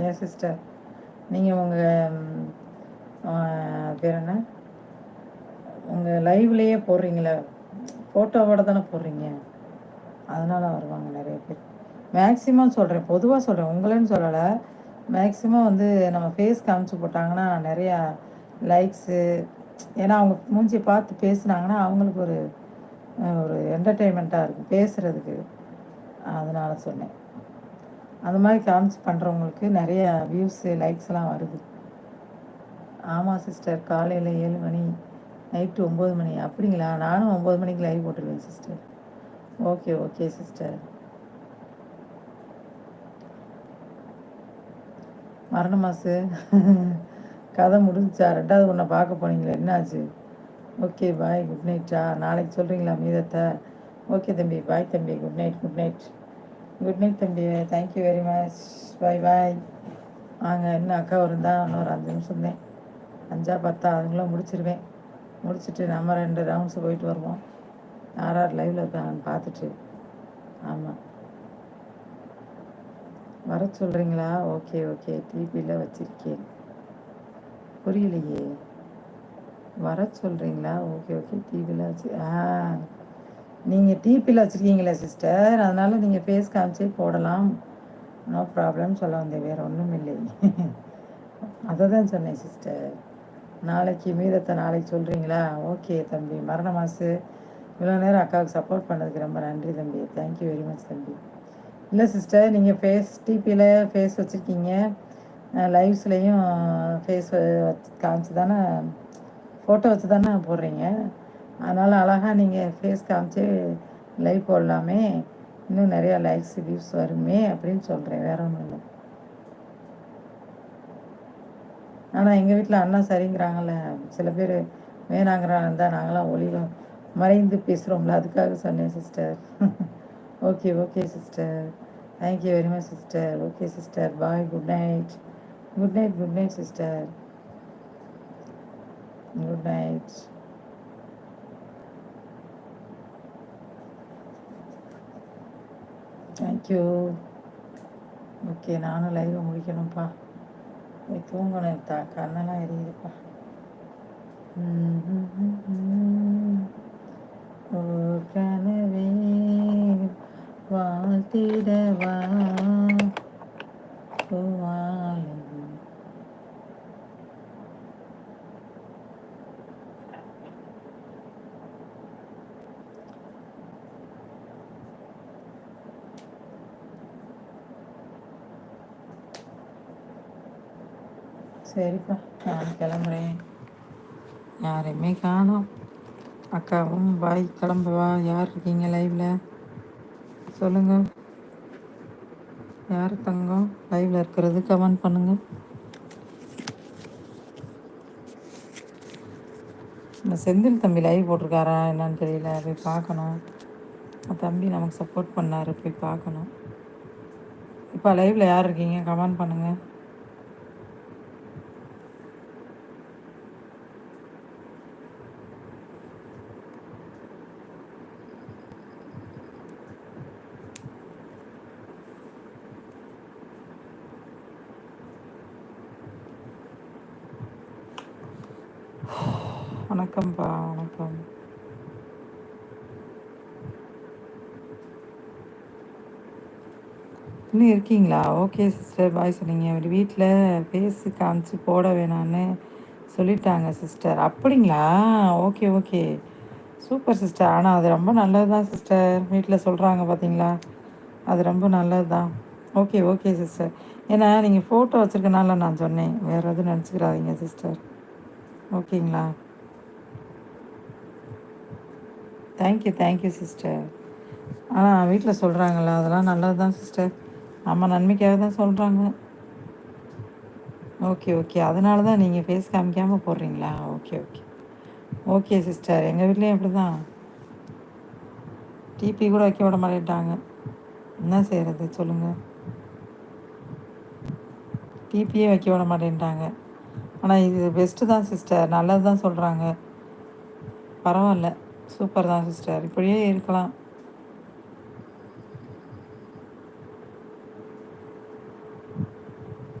ஏ sister நீங்கள் உங்கள் பேர் என்ன? உங்கள் லைவ்லேயே போடுறீங்களே. ஃபோட்டோவோட தானே போடுறீங்க. அதனால் வருவாங்க நிறைய பேர். மேக்சிமம் சொல்கிறேன் பொதுவாக சொல்கிறேன் உங்களேன்னு சொல்லலை. மேக்சிமம் வந்து நம்ம ஃபேஸ் காமிச்சு போட்டாங்கன்னா நிறையா லைக்ஸு ஏன்னா அவங்க மூஞ்சி பார்த்து பேசுனாங்கன்னா அவங்களுக்கு ஒரு ஒரு என்டர்டெயின்மெண்ட்டாக இருக்கும். பேசுகிறதுக்கு அதனால் சொன்னேன். அந்த மாதிரி காமிச்சு பண்ணுறவங்களுக்கு நிறைய வியூஸு லைக்ஸ்லாம் வருது. ஆமாம் சிஸ்டர் காலையில் ஏழு மணி நைட்டு ஒம்பது மணி. அப்படிங்களா? நானும் ஒம்பது மணிக்கு லைவ் போட்டுருவேன் சிஸ்டர் ஓகே ஓகே சிஸ்டர் மரண மாசு கதை முடிஞ்சா ரெண்டாவது ஒன்றை பார்க்க போனீங்களே? என்னாச்சு? ஓகே பாய் குட் நைட்டா நாளைக்கு சொல்கிறீங்களா மீதத்தை? ஓகே தம்பி. பாய் தம்பி. Good night good night good night தம்பி. Thank you very much bye bye வாங்க இன்னும் அக்கா இருந்தா இன்னொரு அஞ்சு நிமிஷம் நிமிஷந்தே அஞ்சா பத்தா அதுங்களும் முடிச்சிருவேன். முடிச்சுட்டு நம்ம ரெண்டு ரவுண்ட்ஸ் போயிட்டு வருவோம். யார் யார் லைவில் இருக்காங்கன்னு பார்த்துட்டு. ஆமாம் வர சொல்கிறீங்களா ஓகே ஓகே டிபியில் வச்சுருக்கேன். புரியலையே. வர சொல்கிறீங்களா ஓகே ஓகே டிவியில் வச்சு ஆ. நீங்கள் டிபியில் வச்சுருக்கீங்களே சிஸ்டர் அதனால் நீங்கள் ஃபேஸ் காமிச்சே போடலாம். நோ ப்ராப்ளம் சொல்ல வந்தேன். வேற ஒன்றும் இல்லை. அதை தான் சொன்னேன் சிஸ்டர் நாளைக்கு மீதத்தை நாளைக்கு சொல்கிறீங்களா ஓகே தம்பி. மரண மாசு. இவ்வளோ நேரம் அக்காவுக்கு சப்போர்ட் பண்ணதுக்கு ரொம்ப நன்றி தம்பி. தேங்க்யூ வெரி மச் தம்பி. இல்லை சிஸ்டர் நீங்கள் ஃபேஸ் டிபியில் ஃபேஸ் வச்சுருக்கீங்க. லைவ்ஸ்லேயும் ஃபேஸ் வச்சு காமிச்சு தானே ஃபோட்டோ வச்சு தானே போடுறீங்க. அதனால் அழகாக நீங்கள் ஃபேஸ் காமிச்சு லைவ் போடலாமே. இன்னும் நிறையா லைக்ஸ் வியூஸ் வருமே அப்படின்னு சொல்கிறேன் வேற ஒன்றும் இல்லை. ஆனால் எங்கள் வீட்டில் அண்ணா சரிங்கிறாங்கல்ல. சில பேர் வேணாங்கிறாங்க தான் நாங்களாம் ஒளிவோம் மறைந்து பேசுகிறோம்ல அதுக்காக சொன்னேன் sister okay okay sister thank you very much sister okay sister bye good night good night good night sister good night thank you okay நானும் லைவை முடிக்கணும்ப்பா. போய் தூங்கணும் தா கண்ணெல்லாம் எரியுதுப்பா. ஓ கனவே வாழ்த்திடவா? சரிப்பா. நான் கிளம்புறேன். யாரையுமே காணோம். அக்காவும் பாய் கிளம்புவா. யார் இருக்கீங்க லைவில் சொல்லுங்க. யார் தங்கம்? லைவில் இருக்கிறது கமெண்ட் பண்ணுங்க. இந்த செந்தில் தம்பி லைவ் போட்டிருக்காரா என்னன்னு தெரியல. போய் பார்க்கணும். தம்பி நமக்கு சப்போர்ட் பண்ணார். போய் பார்க்கணும். இப்போ லைவில் யார் இருக்கீங்க? கமெண்ட் பண்ணுங்கள் வணக்கம்ப்பா வணக்கம். இன்னும் இருக்கீங்களா? Okay sister. பாய் சொன்னீங்க. அவர் வீட்டில் பேசி காமிச்சு போட வேணான்னு சொல்லிட்டாங்க சிஸ்டர். அப்படிங்களா? Okay okay. Super sister. ஆனால் அது ரொம்ப நல்லது தான் சிஸ்டர். வீட்டில் சொல்கிறாங்க பார்த்தீங்களா அது ரொம்ப நல்லது தான் ஓகே ஓகே சிஸ்டர். ஏன்னா நீங்கள் ஃபோட்டோ வச்சுருக்கனால நான் சொன்னேன். வேறு எதுவும் நினச்சிக்கிறாதீங்க சிஸ்டர். ஓகேங்களா? Thank you thank you sister ஆனால் வீட்டில் சொல்கிறாங்களா அதெல்லாம் நல்லது தான் சிஸ்டர் நம்ம நன்மைக்காக தான் சொல்கிறாங்க ஓகே ஓகே அதனால தான் நீங்கள் ஃபேஸ் காமிக்காமல் போடுறீங்களா? ஓகே ஓகே ஓகே சிஸ்டர் எங்கள் வீட்லேயும் அப்படி தான் டிபி கூட வைக்க விட மாட்டேன்ட்டாங்க. என்ன செய்கிறது சொல்லுங்கள் டிபியே வைக்க விட மாட்டேன்ட்டாங்க. ஆனால் இது பெஸ்ட்டு தான் சிஸ்டர் நல்லது தான் சொல்கிறாங்க பரவாயில்ல. சூப்பர் தான் சிஸ்டர். இப்படியே இருக்கலாம்.